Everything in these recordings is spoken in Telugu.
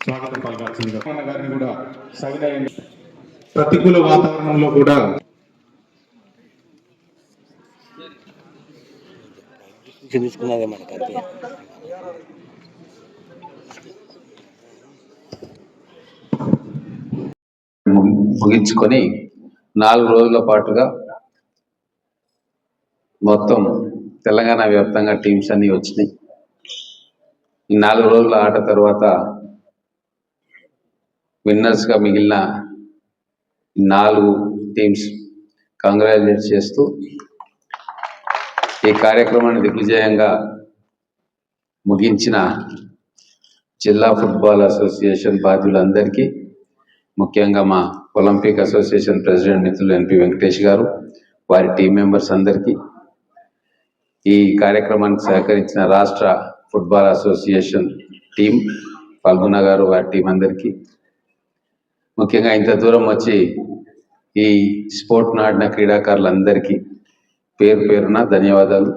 స్వాగతం పలకాల్సిందిగా మన గారిని కూడా సవినయం ప్రతికూల వాతావరణంలో కూడా మనకి అంతే. ముగించుకొని నాలుగు రోజుల పాటుగా మొత్తం తెలంగాణ వ్యాప్తంగా టీమ్స్ అన్నీ వచ్చినాయి. ఈ నాలుగు రోజుల ఆట తర్వాత విన్నర్స్గా మిగిలిన నాలుగు టీమ్స్ కంగ్రాచులేట్ చేస్తూ ఈ కార్యక్రమాన్ని దిగ్విజయంగా ముగించిన జిల్లా ఫుట్బాల్ అసోసియేషన్ బాధ్యులందరికీ ముఖ్యంగా మా ఒలింపిక్ అసోసియేషన్ ప్రెసిడెంట్ మిత్రులు ఎన్పి వెంకటేష్ గారు వారి టీం మెంబర్స్ అందరికీ ఈ కార్యక్రమానికి సహకరించిన రాష్ట్ర ఫుట్బాల్ అసోసియేషన్ టీం ఫల్గుణ గారు వారి టీం అందరికీ. ముఖ్యంగా ఇంత దూరం వచ్చి ఈ స్పోర్ట్ నాడిన క్రీడాకారులందరికీ పేరు పేరున ధన్యవాదాలు.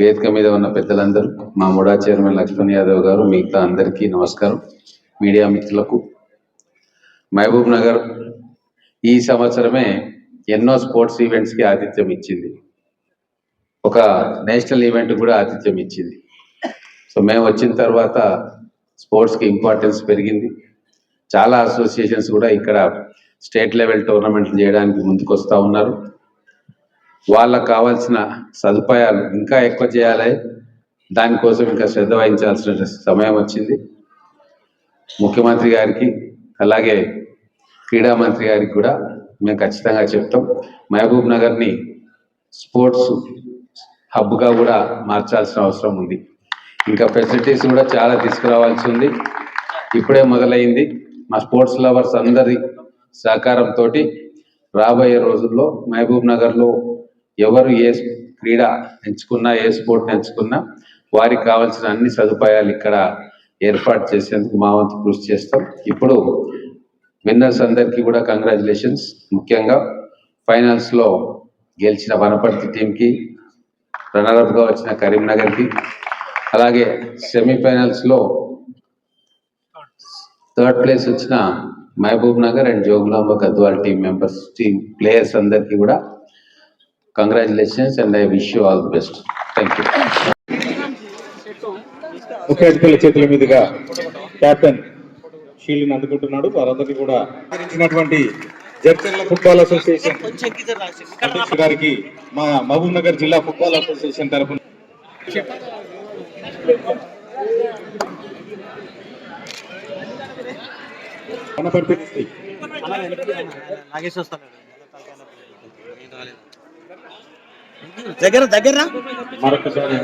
వేదిక మీద ఉన్న పెద్దలందరూ మా ముడా చైర్మన్ లక్ష్మణ్ యాదవ్ గారు మిగతా అందరికీ నమస్కారం. మీడియా మిత్రులకు మహబూబ్ నగర్ ఈ సంవత్సరమే ఎన్నో స్పోర్ట్స్ ఈవెంట్స్కి ఆతిథ్యం ఇచ్చింది. ఒక నేషనల్ ఈవెంట్ కూడా ఆతిథ్యం ఇచ్చింది. సో మేము వచ్చిన తర్వాత స్పోర్ట్స్కి ఇంపార్టెన్స్ పెరిగింది. చాలా అసోసియేషన్స్ కూడా ఇక్కడ స్టేట్ లెవెల్ టోర్నమెంట్లు చేయడానికి ముందుకు వస్తూ ఉన్నారు. వాళ్ళకు కావాల్సిన సదుపాయాలు ఇంకా ఎక్కువ చేయాలి. దానికోసం ఇంకా శ్రద్ధ వహించాల్సిన సమయం వచ్చింది. ముఖ్యమంత్రి గారికి అలాగే క్రీడా మంత్రి గారికి కూడా మేము ఖచ్చితంగా చెప్తాం. మహబూబ్ నగర్ని స్పోర్ట్స్ హబ్గా కూడా మార్చాల్సిన అవసరం ఉంది. ఇంకా ఫెసిలిటీస్ కూడా చాలా తీసుకురావాల్సి ఉంది. ఇప్పుడే మొదలైంది. మా స్పోర్ట్స్ లవర్స్ అందరి సహకారంతో రాబోయే రోజుల్లో మహబూబ్ నగర్లో ఎవరు ఏ క్రీడ ఎంచుకున్నా ఏ స్పోర్ట్ ఎంచుకున్నా వారికి కావాల్సిన అన్ని సదుపాయాలు ఇక్కడ ఏర్పాటు చేసేందుకు మా వంతు కృషి చేస్తాం. ఇప్పుడు విన్నర్స్ అందరికీ కూడా కంగ్రాచులేషన్స్ ముఖ్యంగా ఫైనల్స్లో గెలిచిన వనపర్తి టీంకి రన్నరప్గా వచ్చిన కరీంనగర్కి. అలాగే సెమీఫైనల్స్లో థర్డ్ ప్లేస్ వచ్చిన Mahabubnagar and Jogulamba Gadwal team members team players అందరికీ కూడా congratulations and I wish you all the best. Thank you. ముఖ్య అతిథుల చేతుల మీదుగా కెప్టెన్ షీల్డ్ని అందుకుంటున్నాడు. వారందరికీ కూడా జడ్చర్ల ఫుట్బాల్ అసోసియేషన్ అధ్యక్షుడు గారికి మా మహబూబ్ నగర్ జిల్లా ఫుట్బాల్ అసోసియేషన్ తరఫున దగ్గర దగ్గర మరొకసారి